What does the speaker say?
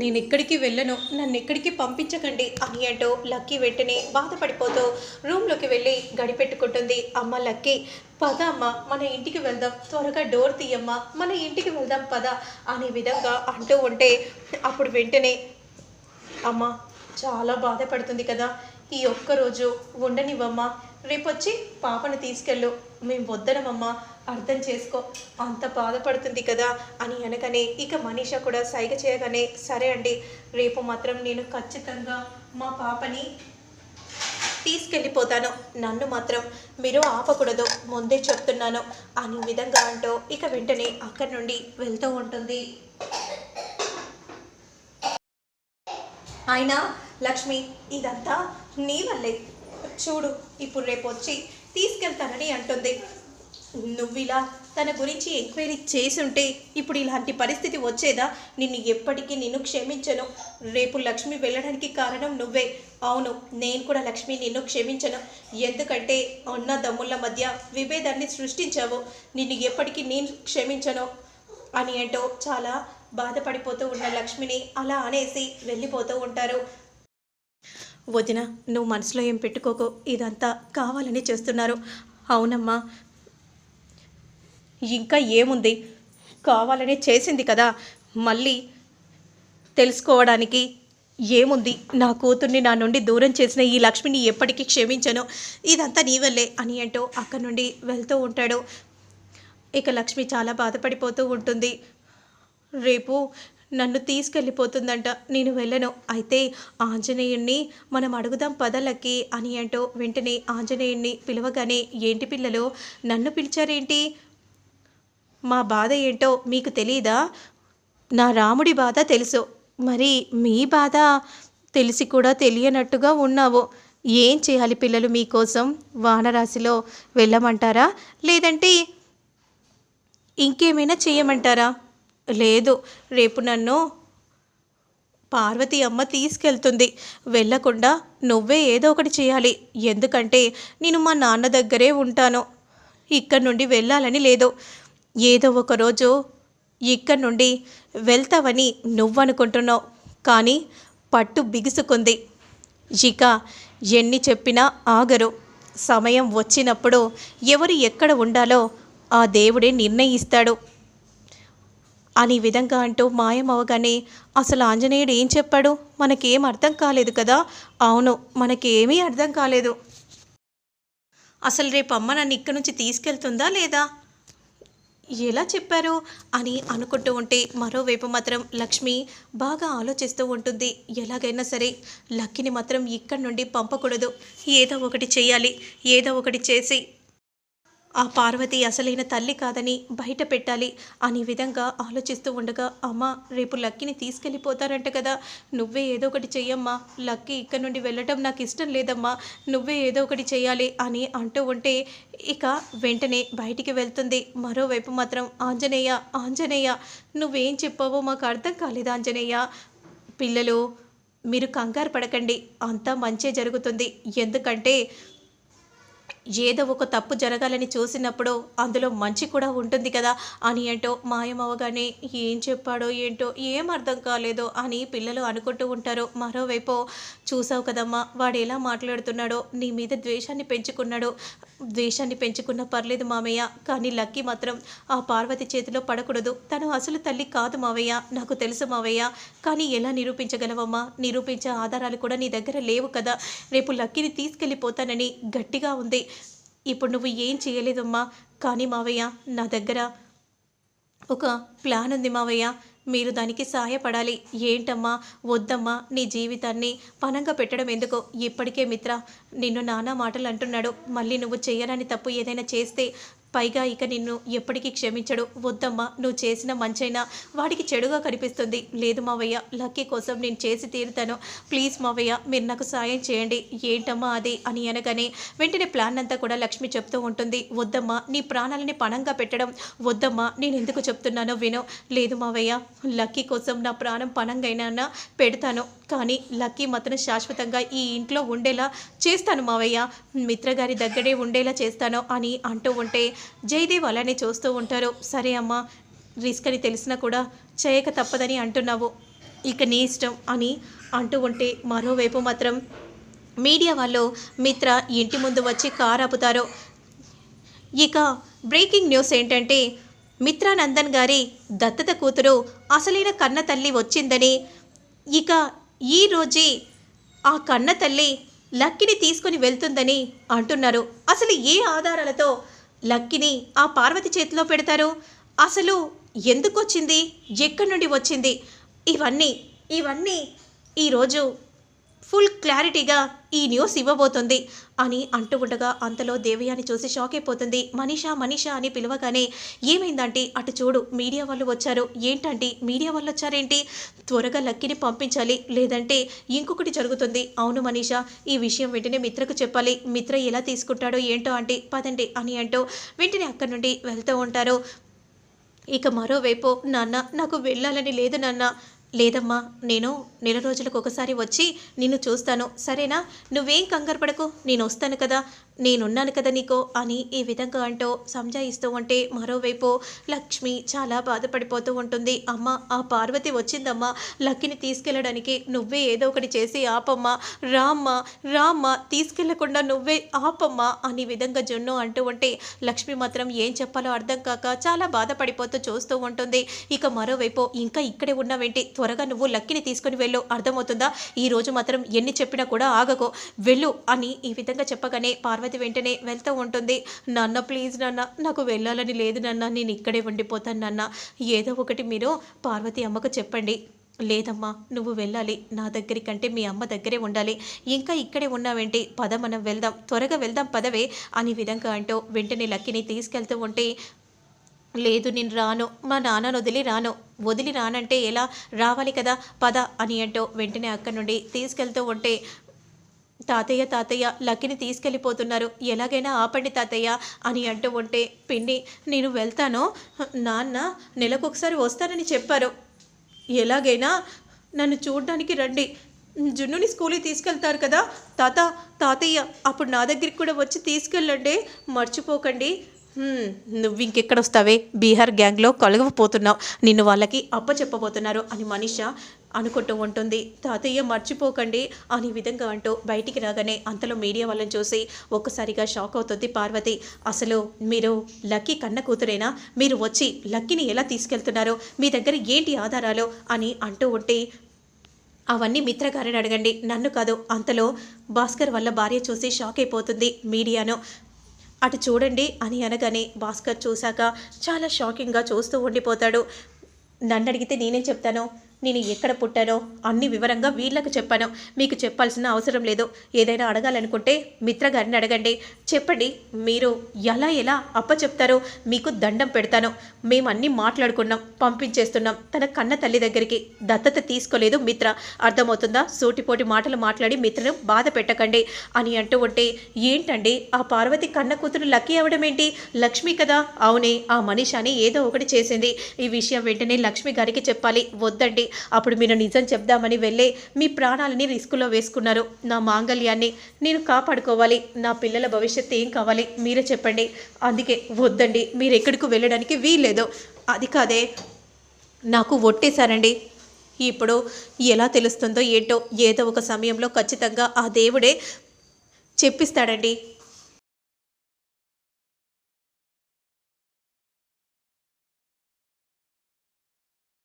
నేను ఎక్కడికి వెళ్ళను నన్ను ఎక్కడికి పంపించకండి అని అంటూ లక్కీ వెంటనే బాధపడిపోతూ రూమ్లోకి వెళ్ళి గడిపెట్టుకుంటుంది. అమ్మ లక్కీ పద అమ్మ మన ఇంటికి వెళ్దాం త్వరగా డోర్ తీయమ్మ మన ఇంటికి వెళ్దాం పద అనే విధంగా అంటూ ఉంటే అప్పుడు వెంటనే అమ్మ చాలా బాధపడుతుంది కదా ఈ ఒక్కరోజు ఉండనివ్వమ్మా రేపొచ్చి పాపను తీసుకెళ్ళు మేము వద్దనమమ్మా అర్థం చేసుకో. అంత బాధపడుతుంది కదా అని అనగానే ఇక మనీష కూడా సైగ చేయగానే సరే అండి రేపు మాత్రం నేను ఖచ్చితంగా మా పాపని తీసుకెళ్ళిపోతాను. నన్ను మాత్రం మీరు ఆపకూడదు ముందే చెప్తున్నాను అనే విధంగా అంటూ ఇక వెంటనే అక్కడి నుండి వెళ్తూ ఉంటుంది. అయినా లక్ష్మి ఇదంతా నీ వల్లే. చూడు ఇప్పుడు రేపు వచ్చి తీసుకెళ్తానని అంటుంది. నువ్వు ఇలా తన గురించి ఎంక్వైరీ చేసుంటే ఇప్పుడు ఇలాంటి పరిస్థితి వచ్చేదా? నిన్ను ఎప్పటికీ నిన్ను క్షమించను. రేపు లక్ష్మి వెళ్ళడానికి కారణం నువ్వే. అవును నేను కూడా లక్ష్మి నిన్ను క్షమించను. ఎందుకంటే అన్న దమ్ముల మధ్య విభేదాన్ని సృష్టించావు. నిన్ను ఎప్పటికీ నేను క్షమించను అని అంటూ చాలా బాధపడిపోతూ ఉన్న లక్ష్మిని అలా అనేసి వెళ్ళిపోతూ ఉంటారు. వదిన నువ్వు మనసులో ఏం పెట్టుకోకు. ఇదంతా కావాలని చేస్తున్నారు. అవునమ్మా ఇంకా ఏముంది? కావాలని చేసింది కదా. మళ్ళీ తెలుసుకోవడానికి ఏముంది? నా కూతుర్ని నా నుండి దూరం చేసిన ఈ లక్ష్మిని ఎప్పటికీ క్షమించను. ఇదంతా నీ వల్లే అని అంటూ అక్కడి నుండి వెళ్తూ ఉంటాడు. ఇక లక్ష్మి చాలా బాధపడిపోతూ ఉంటుంది. రేపు నన్ను తీసుకెళ్ళిపోతుందంట. నేను వెళ్ళను. అయితే ఆంజనేయుణ్ణి మనం అడుగుదాం పదలకి అని అంటూ వెంటనే ఆంజనేయుణ్ణి పిలవగానే ఏంటి పిల్లలు? నన్ను పిలిచారేంటి? మా బాధ ఏంటో మీకు తెలీదా? నా రాముడి బాధ తెలుసు. మరి మీ బాధ తెలిసి కూడా తెలియనట్టుగా ఉన్నావు. ఏం చేయాలి పిల్లలు మీకోసం? వానరాశిలో వెళ్ళమంటారా? లేదంటే ఇంకేమైనా చేయమంటారా? లేదు రేపు నన్ను పార్వతి అమ్మ తీసుకెళ్తుంది. వెళ్ళకుండా నువ్వే ఏదో ఒకటి చేయాలి. ఎందుకంటే నేను మా నాన్న దగ్గరే ఉంటాను. ఇక్కడ నుండి వెళ్ళాలని లేదు. ఏదో ఒకరోజు ఇక్కడ నుండి వెళ్తావని నువ్వనుకుంటున్నావు కానీ పట్టు బిగుసుకుంది. ఇక ఎన్ని చెప్పినా ఆగరు. సమయం వచ్చినప్పుడు ఎవరు ఎక్కడ ఉండాలో ఆ దేవుడే నిర్ణయిస్తాడు. అని విధంగా అంటూ మాయమవగానే అసలు ఆంజనేయుడు ఏం చెప్పాడు? మనకేం అర్థం కాలేదు కదా? అవును మనకేమీ అర్థం కాలేదు. అసలు రేపు అమ్మ నన్ను ఇక్కడి నుంచి తీసుకెళ్తుందా లేదా? ఎలా చెప్పారు అని అనుకుంటూ ఉంటే మరోవైపు మాత్రం లక్ష్మి బాగా ఆలోచిస్తూ ఉంటుంది. ఎలాగైనా సరే లక్కిని మాత్రం ఇక్కడి నుండి పంపకూడదు. ఏదో ఒకటి చేయాలి. ఏదో ఒకటి చేసి ఆ పార్వతి అసలైన తల్లి కాదని బయట పెట్టాలి అనే విధంగా ఆలోచిస్తూ ఉండగా అమ్మ రేపు లక్కీని తీసుకెళ్ళిపోతారంట కదా. నువ్వే ఏదో ఒకటి చెయ్యమ్మా. లక్కీ ఇక్కడ నుండి వెళ్ళటం నాకు ఇష్టం లేదమ్మా. నువ్వే ఏదో ఒకటి చేయాలి అని అంటూ ఉంటే ఇక వెంటనే బయటికి వెళ్తుంది. మరోవైపు మాత్రం ఆంజనేయ ఆంజనేయ నువ్వేం చెప్పావో మాకు అర్థం కాలేదు ఆంజనేయ. పిల్లలు మీరు కంగారు పడకండి. అంతా మంచే జరుగుతుంది. ఎందుకంటే ఏదో ఒక తప్పు జరగాలని చూసినప్పుడు అందులో మంచి కూడా ఉంటుంది కదా అని ఏంటో మాయమవగానే ఏం చెప్పాడో ఏంటో ఏం అర్థం కాలేదో అని పిల్లలు అనుకుంటూ ఉంటారు. మరోవైపు చూసావు కదమ్మా వాడు ఎలా మాట్లాడుతున్నాడో నీ మీద ద్వేషాన్ని పెంచుకున్నాడు. ద్వేషాన్ని పెంచుకున్న పర్లేదు మామయ్య కానీ లక్కీ మాత్రం ఆ పార్వతి చేతిలో పడకూడదు. తను అసలు తల్లి కాదు మావయ్య నాకు తెలుసు మావయ్య కానీ ఎలా నిరూపించగలవమ్మా? నిరూపించే ఆధారాలు కూడా నీ దగ్గర లేవు కదా. రేపు లక్కీని తీసుకెళ్ళిపోతానని గట్టిగా ఉంది. ఇప్పుడు నువ్వు ఏం చేయలేదమ్మా? కానీ మావయ్య నా దగ్గర ఒక ప్లాన్ ఉంది మావయ్య మీరు దానికి సహాయపడాలి. ఏంటమ్మా? వద్దమ్మా. నీ జీవితాన్ని పనంగా పెట్టడం ఎందుకో? ఇప్పటికే మిత్ర నిన్ను నానా మాటలు అంటున్నాడు. మళ్ళీ నువ్వు చేయరాని తప్పు ఏదైనా చేస్తే పైగా ఇక నిన్ను ఎప్పటికీ క్షమించడు. వద్దమ్మా నువ్వు చేసిన మంచైనా వాడికి చెడుగా కనిపిస్తుంది. లేదు మావయ్య లక్కీ కోసం నేను చేసి తీరుతాను. ప్లీజ్ మావయ్య మీరు నాకు సాయం చేయండి. ఏంటమ్మా అది? అని అనగానే వెంటనే ప్లాన్ అంతా కూడా లక్ష్మి చెప్తూ ఉంటుంది. వద్దమ్మా నీ ప్రాణాలని పణంగా పెట్టడం. వద్దమ్మా నేను ఎందుకు చెప్తున్నానో విను. లేదు మావయ్య లక్కీ కోసం నా ప్రాణం పణంగైనా పెడతాను. కానీ లక్కీ మాత్రం శాశ్వతంగా ఈ ఇంట్లో ఉండేలా చేస్తాను మావయ్య. మిత్రగారి దగ్గరే ఉండేలా చేస్తాను అని అంటూ ఉంటే జయదేవ్ అలానే చూస్తూ ఉంటారు. సరే అమ్మా రిస్క్ అని తెలిసినా కూడా చేయక తప్పదని అంటున్నావు. ఇక నీ ఇష్టం అని అంటూ ఉంటే మరోవైపు మాత్రం మీడియా వాళ్ళు మిత్ర ఇంటి ముందు వచ్చి కారు ఆపుతారు. ఇక బ్రేకింగ్ న్యూస్ ఏంటంటే మిత్రానందన్ గారి దత్తత కూతురు అసలైన కన్న తల్లి వచ్చిందని ఇక ఈ రోజే ఆ కన్న తల్లి లక్కిని తీసుకొని వెళ్తుందని అంటున్నారు. అసలు ఏ ఆధారాలతో లక్కిని ఆ పార్వతి చేతిలో పెడతారు. అసలు ఎందుకు వచ్చింది ఎక్కడి నుండి వచ్చింది? ఇవన్నీ ఇవన్నీ ఈరోజు ఫుల్ క్లారిటీగా ఈ న్యూస్ ఇవ్వబోతుంది అని అంటూ ఉండగా అంతలో దేవయాని చూసి షాక్ అయిపోతుంది. మనీషా మనీషా అని పిలవగానే ఏమైందంటే అటు చూడు మీడియా వాళ్ళు వచ్చారు. ఏంటంటే మీడియా వాళ్ళు వచ్చారేంటి? త్వరగా లక్కీని పంపించాలి. లేదంటే ఇంకొకటి జరుగుతుంది. అవును మనీషా ఈ విషయం వెంటనే మిత్రకు చెప్పాలి. మిత్ర ఎలా తీసుకుంటాడో ఏంటో అంటే పదండి అని అంటూ వెంటనే అక్కడి నుండి వెళ్తూ ఉంటారు. ఇక మరోవైపు నాన్న నాకు వెళ్ళాలని లేదు నాన్న. లేదమ్మా నేను నెల రోజులకు ఒకసారి వచ్చి నిన్ను చూస్తాను. సరేనా? నువ్వేం కంగారు పడకు నేను వస్తాను కదా. నేనున్నాను కదా నీకో అని ఈ విధంగా అంటూ సంజాయిస్తూ ఉంటే మరోవైపు లక్ష్మి చాలా బాధపడిపోతూ ఉంటుంది. అమ్మ ఆ పార్వతి వచ్చిందమ్మా. లక్కిని తీసుకెళ్ళడానికి నువ్వే ఏదో ఒకటి చేసి ఆపమ్మా. రామ్మ రామ్మ తీసుకెళ్ళకుండా నువ్వే ఆపమ్మా అని విధంగా జున్ను అంటూ ఉంటే లక్ష్మి మాత్రం ఏం చెప్పాలో అర్థం కాక చాలా బాధపడిపోతూ చూస్తూ ఉంటుంది. ఇక మరోవైపు ఇంకా ఇక్కడే ఉన్నావేంటి? త్వరగా నువ్వు లక్కిని తీసుకుని వెళ్ళు. అర్థమవుతుందా? ఈ రోజు మాత్రం ఎన్ని చెప్పినా కూడా ఆగకో. వెళ్ళు అని ఈ విధంగా చెప్పగానే పార్వతి వెంటనే వెళ్తూ ఉంటుంది. నాన్న ప్లీజ్ నాన్న నాకు వెళ్ళాలని లేదు నాన్న నేను ఇక్కడే ఉండిపోతాను నాన్న. ఏదో ఒకటి మీరు పార్వతి అమ్మకు చెప్పండి. లేదమ్మా నువ్వు వెళ్ళాలి. నా దగ్గరి కంటే మీ అమ్మ దగ్గరే ఉండాలి. ఇంకా ఇక్కడే ఉన్నావేంటి? పద మనం వెళ్దాం. త్వరగా వెళ్దాం పదవే అని విధంగా అంటూ వెంటనే లక్కిని తీసుకెళ్తూ ఉంటే లేదు నేను రాను. మా నాన్నను వదిలి రాను. వదిలి రానంటే ఎలా? రావాలి కదా. పద అని అంటూ వెంటనే అక్కడి నుండి తీసుకెళ్తూ ఉంటే తాతయ్య తాతయ్య లక్కిని తీసుకెళ్ళిపోతున్నారు. ఎలాగైనా ఆపండి తాతయ్య అని అంటూ ఉంటే పిన్ని నేను వెళ్తాను. నాన్న నెలకొకసారి వస్తానని చెప్పారు. ఎలాగైనా నన్ను చూడడానికి రండి. జున్నుని స్కూల్కి తీసుకెళ్తారు కదా. తాత తాతయ్య అప్పుడు నా దగ్గరికి కూడా వచ్చి తీసుకెళ్ళండి. మర్చిపోకండి. నువ్వు ఇంకెక్కడ వస్తావే? బీహార్ గ్యాంగ్లో కలగపోతున్నావు. నిన్ను వాళ్ళకి అప్ప చెప్పబోతున్నారు అని మనిష అనుకుంటూ ఉంటుంది. తాతయ్య మర్చిపోకండి అని విధంగా అంటూ బయటికి రాగానే అంతలో మీడియా వాళ్ళని చూసి ఒక్కసారిగా షాక్ అవుతుంది పార్వతి. అసలు మీరు లక్కీ కన్న కూతురేనా? మీరు వచ్చి లక్కీని ఎలా తీసుకెళ్తున్నారో? మీ దగ్గర ఏంటి ఆధారాలు? అని అంటూ ఉంటే అవన్నీ మిత్రగారిని అడగండి. నన్ను కాదు అంతలో భాస్కర్ వల్ల భార్య చూసి షాక్ అయిపోతుంది మీడియాను. అటు చూడండి అని అనగానే భాస్కర్ చూశాక చాలా షాకింగ్గా చూస్తూ ఉండిపోతాడు. నన్ను అడిగితే నేనేం చెప్తాను? నేను ఎక్కడ పుట్టానో అన్ని వివరంగా వీళ్ళకు చెప్పాను. మీకు చెప్పాల్సిన అవసరం లేదు. ఏదైనా అడగాలనుకుంటే మిత్రగారిని అడగండి. చెప్పండి మీరు ఎలా ఎలా అప్ప చెప్తారో మీకు దండం పెడతాను. మేము అన్నీ మాట్లాడుకున్నాం పంపించేస్తున్నాం. తన కన్న తల్లి దగ్గరికి దత్తత తీసుకోలేదు మిత్ర. అర్థమవుతుందా? సూటిపోటి మాటలు మాట్లాడి మిత్రను బాధ పెట్టకండి అని అంటూ ఉంటే ఏంటండి? ఆ పార్వతి కన్న కూతురు లక్కీ అవడం ఏంటి? లక్ష్మి కదా? అవునే ఆ మనిషాని ఏదో ఒకటి చేసింది. ఈ విషయం వెంటనే లక్ష్మి గారికి చెప్పాలి. వద్దండి. అప్పుడు మీరు నిజం చెప్దామని వెళ్ళే మీ ప్రాణాలని రిస్కులో వేసుకున్నారు. నా మాంగల్యాన్ని నేను కాపాడుకోవాలి. నా పిల్లల భవిష్యత్తు ఏం కావాలి మీరే చెప్పండి. అందుకే వద్దండి. మీరు ఎక్కడికి వెళ్ళడానికి వీల్లేదు. అది కాదే నాకు ఒట్టేశారండి. ఇప్పుడు ఎలా తెలుస్తుందో ఏంటో ఏదో ఒక సమయంలో ఖచ్చితంగా ఆ దేవుడే చెప్పిస్తాడండి.